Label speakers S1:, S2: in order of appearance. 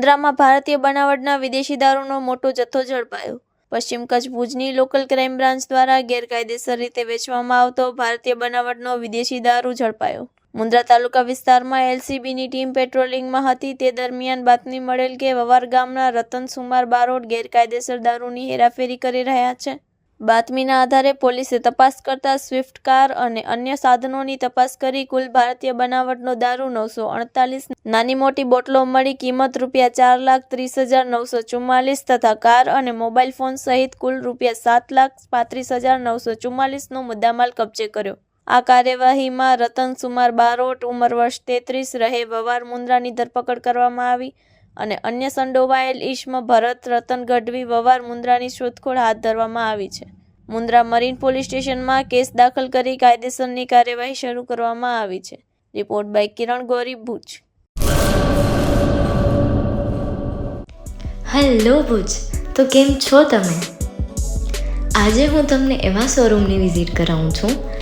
S1: મુન્દ્રામાં ભારતીય બનાવટના વિદેશી દારૂનો મોટો જથ્થો ઝડપાયો. પશ્ચિમ કચ્છ ભુજની લોકલ ક્રાઇમ બ્રાન્ચ દ્વારા ગેરકાયદેસર રીતે વેચવામાં આવતો ભારતીય બનાવટનો વિદેશી દારૂ ઝડપાયો. મુન્દ્રા તાલુકા વિસ્તારમાં એલસીબીની ટીમ પેટ્રોલિંગમાં હતી. તે દરમિયાન બાતમી મળેલ કે વવાર ગામના રતન સુમાર બારોટ ગેરકાયદેસર દારૂની હેરાફેરી કરી રહ્યા છે. બાતમીના આધારે પોલીસે તપાસ કરતા સ્વિફ્ટ કાર અને અન્ય સાધનોની તપાસ કરી કુલ ભારતીય બનાવટનો દારૂ નવસો અડતાલીસ, નાની મોટી બોટલો મળી કિંમત રૂપિયા ચાર લાખ ત્રીસ હજાર નવસો ચુમ્માલીસ તથા કાર અને મોબાઈલ ફોન સહિત કુલ રૂપિયા સાત લાખ પાંત્રીસ હજાર નવસો ચુમ્માલીસનો મુદ્દામાલ કબજે કર્યો. આ કાર્યવાહીમાં રતન સુમાર બારોટ, ઉંમર વર્ષ તેત્રીસ, રહે વવાર મુન્દ્રાની ધરપકડ કરવામાં આવી. અને અન્ય સંડોવાયેલ ઈશ્મ ભરત, રતન ગઢવી, વવાર મુન્દ્રાની શોધખોળ હાથ ધરવામાં આવી છે. મુન્દ્રા મરીન પોલીસ સ્ટેશનમાં કેસ દાખલ કરી કાયદેસરની કાર્યવાહી શરૂ કરવામાં આવી છે. Report by Kiran Gori, Bhuj.
S2: Hello Bhuj, તો કેમ છો તમે? આજે હું તમને એવા શોરૂમની વિઝિટ કરાવું છું